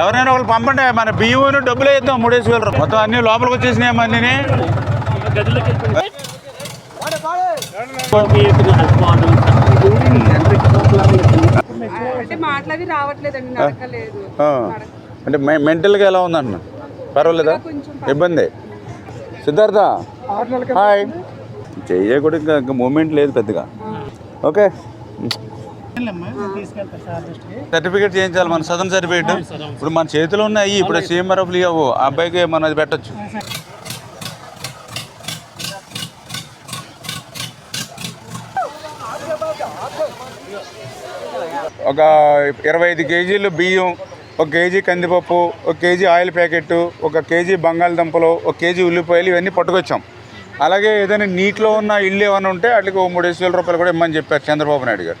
ఎవరైనా ఒకళ్ళు పంపండి. మన బియ్యం డబ్బులు వేద్దాం మూడేసి వేల. మొత్తం అన్ని లోపలికి వచ్చేసినాయి అన్నీ అంటే మెంటల్గా ఎలా ఉందన్న పర్వాలేదా? ఇబ్బంది. సిద్ధార్థ హాయ్. చెయ్య కూడా ఇంకా ఇంకా మూమెంట్ లేదు పెద్దగా. ఓకే. సర్టిఫికేట్ చేయించాలి మన సదన్ సర్టిఫికేట్. ఇప్పుడు మన చేతిలో ఉన్నాయి ఇప్పుడు సీఎంఆర్ఎఫ్లు ఇవ్వవు ఆ అబ్బాయికి మనం అది పెట్టచ్చు. ఒక ఇరవై ఐదు కేజీలు బియ్యం ఒక కేజీ కందిపప్పు ఒక కేజీ ఆయిల్ ప్యాకెట్ ఒక కేజీ బంగాళదుంపలు ఒక కేజీ ఉల్లిపాయలు ఇవన్నీ పట్టుకొచ్చాం. అలాగే ఏదైనా నీటిలో ఉన్న ఇల్లు ఏమైనా ఉంటే వాటికి ఓ మూడేసి వేల రూపాయలు కూడా ఇమ్మని చెప్పారు చంద్రబాబు నాయుడు గారు.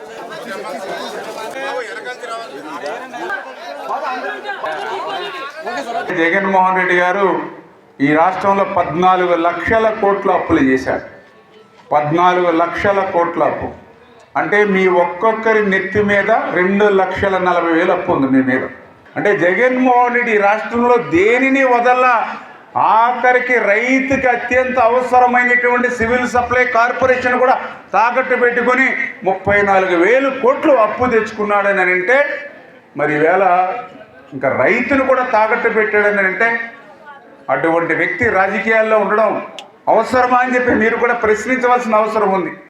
జగన్మోహన్ రెడ్డి గారు ఈ రాష్ట్రంలో పద్నాలుగు లక్షల కోట్ల అప్పులు చేశారు. పద్నాలుగు లక్షల కోట్ల అప్పు. అంటే మీ ఒక్కొక్కరి నెత్తి మీద రెండు లక్షల నలభై వేలు అప్పు ఉంది మీ మీద. అంటే జగన్మోహన్ రెడ్డి ఈ రాష్ట్రంలో దేనిని వదల్లా? ఆఖరికి రైతుకి అత్యంత అవసరమైనటువంటి సివిల్ సప్లై కార్పొరేషన్ కూడా తాకట్టు పెట్టుకొని ముప్పై నాలుగు వేలు కోట్లు అప్పు తెచ్చుకున్నాడని అంటే మరి ఈవేళ ఇంకా రైతును కూడా తాకట్టు పెట్టాడని అంటే అటువంటి వ్యక్తి రాజకీయాల్లో ఉండడం అవసరమా అని చెప్పి మీరు కూడా ప్రశ్నించవలసిన అవసరం ఉంది.